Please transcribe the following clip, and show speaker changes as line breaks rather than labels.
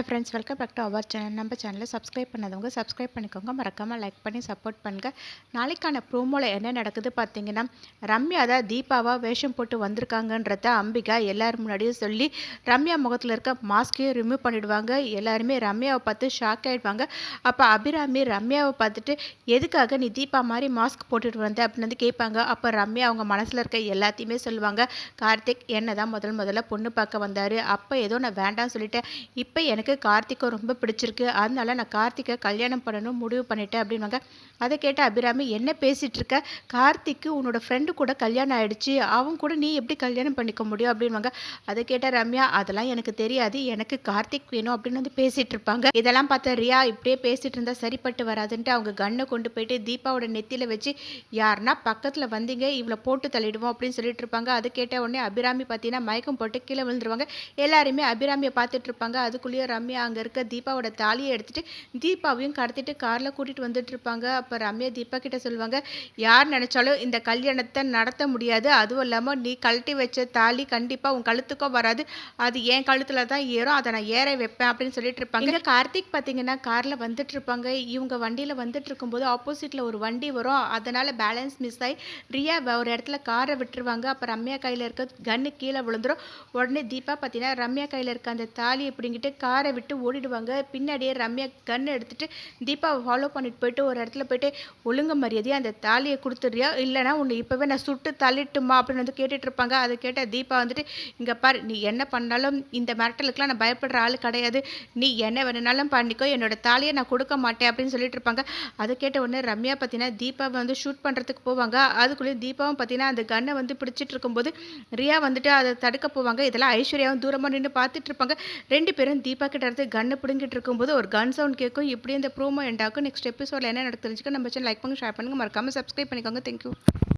Hi friends welcome back to our channel நம்ம சேனலை subscribe பண்ணதவங்க subscribe பண்ணிக்கோங்க. மறக்காமல் லைக் பண்ணி சப்போர்ட் பண்ணுங்கள் நாளைக்கான ப்ரோமோவில் என்ன நடக்குது பார்த்தீங்கன்னா ரம்யா தான் தீபாவாக வேஷம் போட்டு வந்திருக்காங்கன்றத அம்பிகா எல்லோரும் முன்னாடியும் சொல்லி ரம்யா முகத்தில் இருக்க மாஸ்கையும் ரிமூவ் பண்ணிடுவாங்க. எல்லாருமே ரம்யாவை பார்த்து ஷாக் ஆகிடுவாங்க அப்போ அபிராமி ரம்யாவை பார்த்துட்டு எதுக்காக நீ தீபா மாதிரி மாஸ்க் போட்டுட்டு வந்த? அப்படின்னு வந்து கேட்பாங்க. அப்போ ரம்யா அவங்க மனசில் இருக்க எல்லாத்தையுமே சொல்லுவாங்க. கார்த்திக் என்ன தான் முதல் முதல்ல பொண்ணு பார்க்க வந்தார். அப்போ ஏதோ நான் வேண்டாம்னு சொல்லிட்டேன். இப்போ எனக்கு கார்த்திகை ரொம்ப பிடிச்சிருக்கு. அதனால நான் கார்த்திகை கல்யாணம் பண்ணணும் முடிவு பண்ணிட்டேன் அப்படின்வாங்க அதை கேட்ட அபிராமி என்ன பேசிகிட்டு இருக்க? கார்த்திக்கு உன்னோட ஃப்ரெண்டு கூட கல்யாணம் ஆயிடுச்சு. அவங்க கூட நீ எப்படி கல்யாணம் பண்ணிக்க முடியும்? அப்படின்வாங்க அதை கேட்ட ரம்யா அதெல்லாம் எனக்கு தெரியாது. எனக்கு கார்த்திக் வேணும் அப்படின்னு வந்து பேசிகிட்டு இருப்பாங்க. இதெல்லாம் பார்த்தா ரியா இப்படியே பேசிகிட்டு இருந்தால் சரிப்பட்டு வராதுன்ட்டு அவங்க கண்ணை கொண்டு போயிட்டு தீபாவோட நெத்தியில் வச்சு யாருன்னா பக்கத்தில் வந்தீங்க இவளை போட்டு தள்ளிடுவோம் அப்படின்னு சொல்லிட்டு இருப்பாங்க. அது கேட்ட உடனே அபிராமி பார்த்தீங்கன்னா மயக்கம் போட்டு கீழே விழுந்துருவாங்க. எல்லாருமே அபிராமியை பார்த்துட்டு இருப்பாங்க. அதுக்குள்ளேயே ரம்யா அங்கே இருக்க தீபாவோட தாலியை எடுத்துகிட்டு தீபாவையும் கடத்திட்டு காரில் கூட்டிகிட்டு வந்துட்டு இருப்பாங்க. அப்போ ரம்யா தீபா கிட்ட சொல்லுவாங்க யார் நினச்சாலும் இந்த கல்யாணத்தை நடத்த முடியாது. அதுவும் இல்லாமல் நீ கழட்டி வச்ச தாலி கண்டிப்பாக உன் கழுத்துக்கும் வராது. அது என் கழுத்தில் தான் ஏறும். அதை நான் ஏற வைப்பேன். அப்படின்னு சொல்லிட்டு இருப்பாங்க. கார்த்திக் பார்த்தீங்கன்னா காரில் வந்துட்டு இருப்பாங்க. இவங்க வண்டியில் வந்துட்டு இருக்கும்போது ஆப்போசிட்டில் ஒரு வண்டி வரும். அதனால் பேலன்ஸ் மிஸ் ஆகி ரியா ஒரு இடத்துல காரை விட்டுருவாங்க. அப்போ ரம்யா கையில் இருக்க கன்று கீழே விழுந்துரும். உடனே தீபா பார்த்தீங்கன்னா ரம்யா கையில் இருக்க அந்த தாலி பிடிங்கிட்டு கார் விட்டு ஓடிடுவாங்க. பின்னாடியே ரம்யா கன் எடுத்துகிட்டு தீபாவை ஃபாலோ பண்ணிட்டு போயிட்டு ஒரு இடத்துல போயிட்டு ஒழுங்கு மரியாதையாக அந்த தாலியை கொடுத்துட்றியா? இல்லைனா உன்னை இப்போவே நான் சுட்டு தள்ளிட்டுமா? அப்படின்னு வந்து கேட்டுட்டு இருப்பாங்க. அதை கேட்ட தீபா வந்துட்டு இங்கே பார் நீ என்ன பண்ணாலும் இந்த மிரட்டலுக்குலாம் நான் பயப்படுற ஆள் கிடையாது. நீ என்ன வேணுனாலும் பண்ணிக்கோ. என்னோட தாலியை நான் கொடுக்க மாட்டேன். அப்படின்னு சொல்லிட்டு இருப்பாங்க. அதை கேட்ட உடனே ரம்யா பார்த்தீங்கன்னா தீபாவை வந்து ஷூட் பண்ணுறதுக்கு போவாங்க. அதுக்குள்ளேயும் தீபாவும் பார்த்தீங்கன்னா அந்த கன்னை வந்து பிடிச்சிட்டு இருக்கும்போது ரியா வந்துட்டு அதை தடுக்க போவாங்க. இதெல்லாம் ஐஸ்வர்யாவும் தூரமாக நின்று பார்த்துட்டு இருப்பாங்க. ரெண்டு பேரும் தீபா கிட்ட இருந்து கண்ணு பிடுங்கிட்டு இருக்கும்போது ஒரு கன் சவுண்ட் கேட்கும் இப்படி இந்த ப்ரோமோ எண்டாக்கும் நெக்ஸ்ட் எபிசோடில் என்ன நடக்கு தெரிஞ்சுக்க நம்ம சேனல் லைக் பண்ணுங்க ஷேர் பண்ணுங்க. மறக்காமல் சப்ஸ்கிரைப் பண்ணிக்கோங்க. தேங்க்யூ